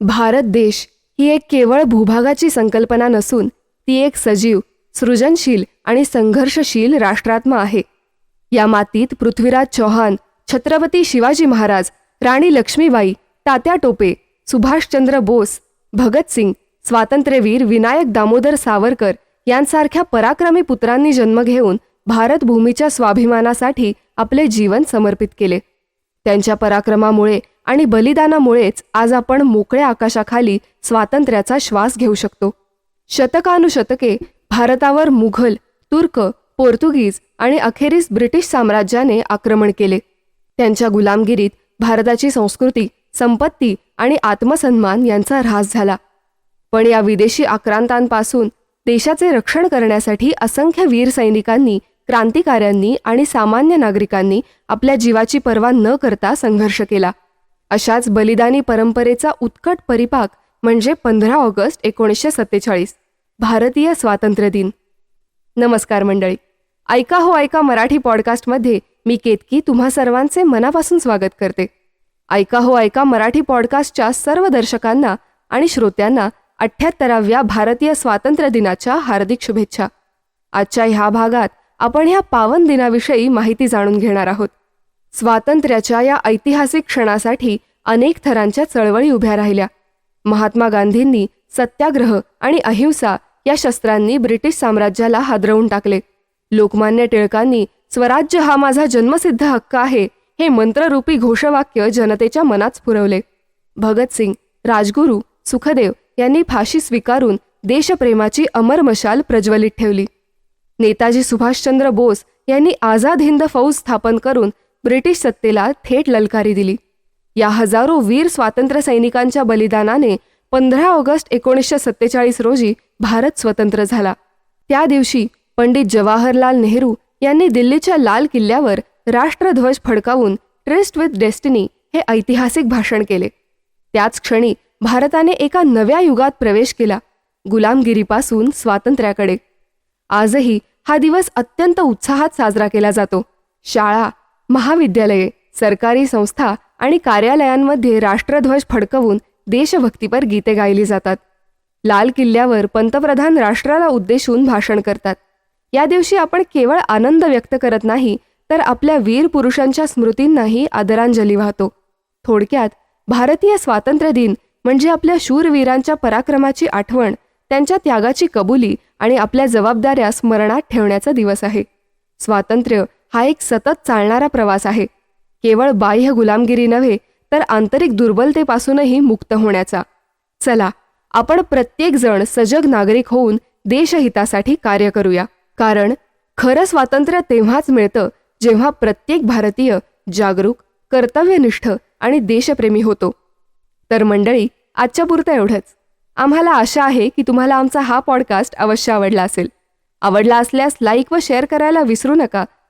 भारत देश ही एक केवळ भूभागाची संकल्पना नसून ती एक सजीव सृजनशील आणि संघर्षशील राष्ट्रात्मा आहे. या मातीत पृथ्वीराज चौहान छत्रपती शिवाजी महाराज राणी लक्ष्मीबाई तात्या टोपे सुभाषचंद्र बोस भगतसिंग स्वातंत्र्यवीर विनायक दामोदर सावरकर यांसारख्या पराक्रमी पुत्रांनी जन्म घेऊन भारत भूमीच्या स्वाभिमानासाठी आपले जीवन समर्पित केले. त्यांच्या पराक्रमामुळे आणि बलिदानामुळेच आज आपण मोकळ्या आकाशाखाली स्वातंत्र्याचा श्वास घेऊ शकतो. शतकानुशतके भारतावर मुघल तुर्क पोर्तुगीज आणि अखेरीस ब्रिटिश साम्राज्याने आक्रमण केले. त्यांच्या गुलामगिरीत भारताची संस्कृती संपत्ती आणि आत्मसन्मान यांचा ऱ्हास झाला. पण या विदेशी आक्रांतांपासून देशाचे रक्षण करण्यासाठी असंख्य वीर सैनिकांनी क्रांतिकाऱ्यांनी आणि सामान्य नागरिकांनी आपल्या जीवाची पर्वा न करता संघर्ष केला. अशाच बलिदानी परंपरेचा उत्कट परिपाक म्हणजे पंधरा ऑगस्ट एकोणीसशे सत्तेचाळीस भारतीय स्वातंत्र्य दिन. नमस्कार मंडळी ऐका हो ऐका मराठी पॉडकास्टमध्ये मी केतकी तुम्हा सर्वांचे मनापासून स्वागत करते. ऐका हो ऐका मराठी पॉडकास्टच्या सर्व दर्शकांना आणि श्रोत्यांना अठ्ठ्याहत्तराव्या भारतीय स्वातंत्र्य दिनाच्या हार्दिक शुभेच्छा. आजच्या ह्या भागात आपण ह्या पावन दिनाविषयी माहिती जाणून घेणार आहोत. स्वातंत्र्याच्या या ऐतिहासिक क्षणासाठी अनेक थरांच्या चळवळी उभ्या राहिल्या. महात्मा गांधींनी सत्याग्रह आणि अहिंसा या शस्त्रांनी ब्रिटिश साम्राज्याला हादरवून टाकले. लोकमान्य टिळकांनी स्वराज्य हा माझा जन्मसिद्ध हक्क आहे हे मंत्ररूपी घोषवाक्य जनतेच्या मनात पुरवले. भगतसिंग राजगुरू सुखदेव यांनी फाशी स्वीकारून देशप्रेमाची अमर मशाल प्रज्वलित ठेवली. नेताजी सुभाषचंद्र बोस यांनी आझाद हिंद फौज स्थापन करून ब्रिटिश सत्तेला थेट ललकारी दिली. या हजारो वीर स्वातंत्र्य सैनिकांच्या बलिदानाने पंधरा ऑगस्ट एकोणीसशे सत्तेचाळीस रोजी भारत स्वतंत्र झाला. त्या दिवशी पंडित जवाहरलाल नेहरू यांनी दिल्लीच्या लाल किल्ल्यावर राष्ट्रध्वज फडकावून ट्रिस्ट विथ डेस्टिनी हे ऐतिहासिक भाषण केले. त्याच क्षणी भारताने एका नव्या युगात प्रवेश केला गुलामगिरीपासून स्वातंत्र्याकडे. आजही हा दिवस अत्यंत उत्साहात साजरा केला जातो. शाळा महाविद्यालये सरकारी संस्था आणि कार्यालयांमध्ये राष्ट्रध्वज फडकवून देशभक्तीपर गीते गायली जातात. लाल किल्ल्यावर पंतप्रधान राष्ट्राला उद्देशून भाषण करतात. या दिवशी आपण केवळ आनंद व्यक्त करत नाही तर आपल्या वीर पुरुषांच्या स्मृतींनाही आदरांजली वाहतो. थोडक्यात भारतीय स्वातंत्र्य दिन म्हणजे आपल्या शूरवीरांच्या पराक्रमाची आठवण त्यांच्या त्यागाची कबुली आणि आपल्या जबाबदाऱ्या स्मरणात ठेवण्याचा दिवस आहे. स्वातंत्र्य हा एक सतत चालणारा प्रवास आहे. केवळ बाह्य गुलामगिरी नव्हे तर आंतरिक दुर्बलतेपासूनही मुक्त होण्याचा. चला आपण प्रत्येक जण सजग नागरिक होऊन देशहितासाठी कार्य करूया. कारण खरं स्वातंत्र्य तेव्हाच मिळतं जेव्हा प्रत्येक भारतीय जागरूक कर्तव्यनिष्ठ आणि देशप्रेमी होतो. तर मंडळी आजच्या पुरतं एवढंच. आम्हाला आशा आहे की तुम्हाला आमचा हा पॉडकास्ट अवश्य आवडला असेल. आवडला असल्यास लाईक व शेअर करायला विसरू नका.